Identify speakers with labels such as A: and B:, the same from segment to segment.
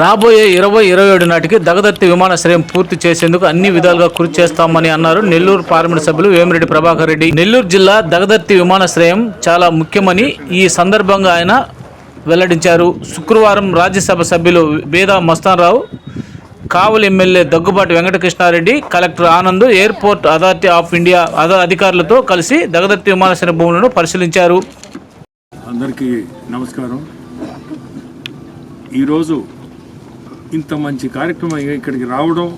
A: రాబోయే ఇరవై ఇరవై ఏడు నాటికి దగదత్తి విమానాశ్రయం పూర్తి చేసేందుకు అన్ని విధాలుగా కృషి చేస్తామని అన్నారు నెల్లూరు పార్లమెంట్ సభ్యులు వేమిరెడ్డి ప్రభాకర్ రెడ్డి. నెల్లూరు జిల్లా దగదత్తి విమానాశ్రయం చాలా ముఖ్యమని ఈ సందర్భంగా ఆయన వెల్లడించారు. శుక్రవారం రాజ్యసభ సభ్యులు Beda Mastan Rao Kavali MLA Daggubati Venkata Krishna Reddy collector Anand airport authority of India అధికారులతో కలిసి దగదత్తి విమానాశ్రయ భూములను పరిశీలించారు.
B: అందరికీ నమస్కారం. ఈరోజు ఇంత మంచి కార్యక్రమం ఇక్కడికి రావడం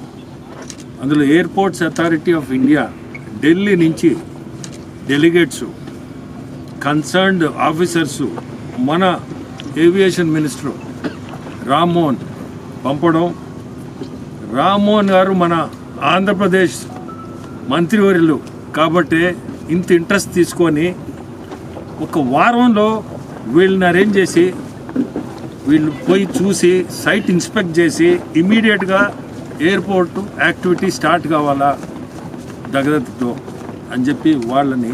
B: అందులో airports authority of India Delhi నుంచి డెలిగేట్స్ కన్సర్న్డ్ ఆఫీసర్స్ మన ఏవియేషన్ మినిస్టర్ రామ్మోహన్ పంపడం రామ్మోహన్ గారు మన ఆంధ్రప్రదేశ్ మంత్రివర్యులు కాబట్టి ఇంత ఇంట్రెస్ట్ తీసుకొని ఒక వారంలో వీళ్ళని అరేంజ్ చేసి వీళ్ళు పోయి చూసి సైట్ ఇన్స్పెక్ట్ చేసి ఇమీడియట్గా ఎయిర్పోర్ట్ యాక్టివిటీ స్టార్ట్ కావాలా? దగ్గరతో అని చెప్పి వాళ్ళని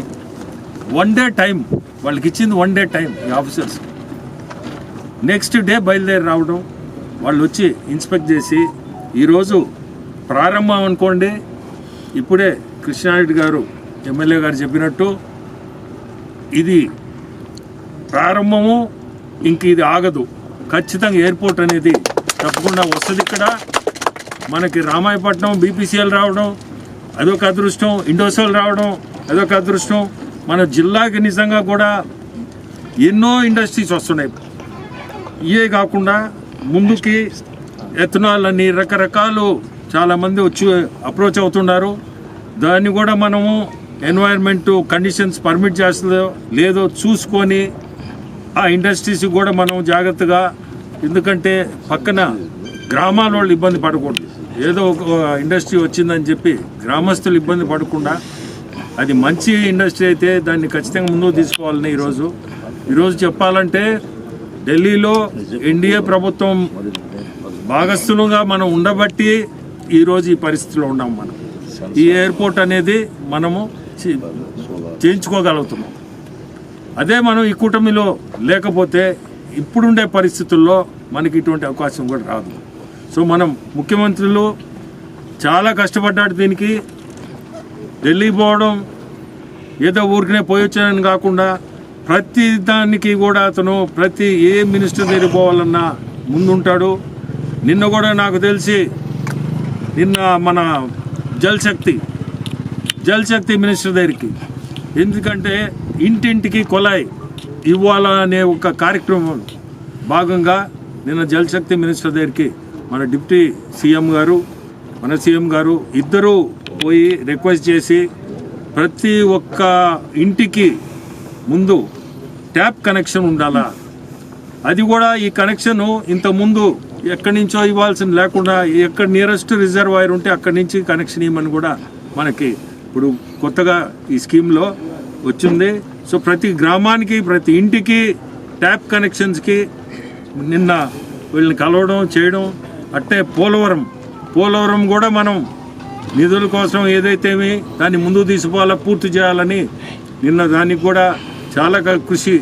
B: వన్ డే టైం వాళ్ళకి ఇచ్చింది వన్ డే టైం ఈ ఆఫీసర్స్ నెక్స్ట్ డే బయలుదేరి రావడం వాళ్ళు వచ్చి ఇన్స్పెక్ట్ చేసి ఈరోజు ప్రారంభం అనుకోండి. ఇప్పుడే కృష్ణారెడ్డి గారు ఎమ్మెల్యే గారు చెప్పినట్టు ఇది ప్రారంభము ఇంక ఇది ఆగదు. ఖచ్చితంగా ఎయిర్పోర్ట్ అనేది తప్పకుండా వస్తుంది ఇక్కడ. మనకి రామాయపట్నం బీపీసీఎల్ రావడం అదొక అదృష్టం. ఇండోసెల్ రావడం అదొక అదృష్టం. మన జిల్లాకి నిజంగా కూడా ఎన్నో ఇండస్ట్రీస్ వస్తున్నాయి. ఇవే కాకుండా ముందుకి ఎథనాల్ అని రకరకాలు చాలామంది వచ్చి అప్రోచ్ అవుతున్నారు. దాన్ని కూడా మనము ఎన్వైర్న్మెంట్ కండిషన్స్ పర్మిట్ చేస్తుందో లేదో చూసుకొని ఆ ఇండస్ట్రీస్ కూడా మనం జాగ్రత్తగా ఎందుకంటే పక్కన గ్రామాల వాళ్ళు ఇబ్బంది పడకూడదు. ఏదో ఒక ఇండస్ట్రీ వచ్చిందని చెప్పి గ్రామస్తులు ఇబ్బంది పడకుండా అది మంచి ఇండస్ట్రీ అయితే దాన్ని ఖచ్చితంగా ముందుకు తీసుకోవాలని ఈరోజు. ఈరోజు చెప్పాలంటే ఢిల్లీలో ఎన్డీఏ ప్రభుత్వం భాగస్థులుగా మనం ఉండబట్టి ఈరోజు ఈ పరిస్థితిలో ఉన్నాం మనం. ఈ ఎయిర్పోర్ట్ అనేది మనము చే- చేయించుకోగలుగుతున్నాం. అదే మనం ఈ కూటమిలో లేకపోతే ఇప్పుడుండే పరిస్థితుల్లో మనకి ఇటువంటి అవకాశం కూడా రాదు. సో మనం ముఖ్యమంత్రులు చాలా కష్టపడ్డాడు దీనికి. ఢిల్లీ పోవడం ఏదో ఊరికనే పోయి వచ్చానని కాకుండా ప్రతి దానికి కూడా అతను ప్రతి ఏ మినిస్టర్ దగ్గర పోవాలన్నా ముందుంటాడు. నిన్న కూడా నాకు తెలిసి నిన్న మన జల్ శక్తి జల్ శక్తి మినిస్టర్ దగ్గరికి. ఎందుకంటే ఇంటింటికి కొలాయి. ఇవ్వాలనే ఒక కార్యక్రమం భాగంగా నిన్న జలశక్తి మినిస్టర్ దగ్గరికి మన డిప్యూటీ సీఎం గారు మన సీఎం గారు ఇద్దరూ పోయి రిక్వెస్ట్ చేసి ప్రతి ఒక్క ఇంటికి ముందు ట్యాప్ కనెక్షన్ ఉండాలా? అది కూడా ఈ కనెక్షన్ ఇంత ముందు ఎక్కడి నుంచో ఇవ్వాల్సిన లేకుండా ఎక్కడ నియరెస్ట్ రిజర్వాయర్ ఉంటే అక్కడి నుంచి కనెక్షన్ ఇవ్వమని కూడా మనకి ఇప్పుడు కొత్తగా ఈ స్కీమ్లో వచ్చింది. సో ప్రతి గ్రామానికి ప్రతి ఇంటికి ట్యాప్ కనెక్షన్స్కి నిన్న వీళ్ళని కలవడం చేయడం అట్టే పోలవరం. పోలవరం కూడా మనం నిధుల కోసం ఏదైతేమి దాన్ని ముందు తీసుకోవాలా పూర్తి చేయాలని నిన్న దానికి కూడా చాలా కృషి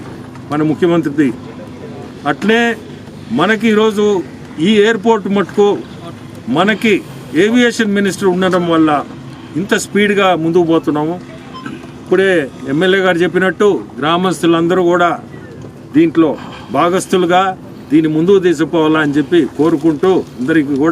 B: మన ముఖ్యమంత్రిది. అట్లే మనకి ఈరోజు ఈ ఎయిర్పోర్ట్ మటుకు మనకి ఏవియేషన్ మినిస్టర్ ఉండడం వల్ల ఇంత స్పీడ్గా ముందుకు పోతున్నాము. ఇప్పుడే ఎమ్మెల్యే గారు చెప్పినట్టు గ్రామస్తులందరూ కూడా దీంట్లో భాగస్తులుగా దీన్ని ముందుకు తీసుకుపోవాలని చెప్పి కోరుకుంటూ అందరికీ కూడా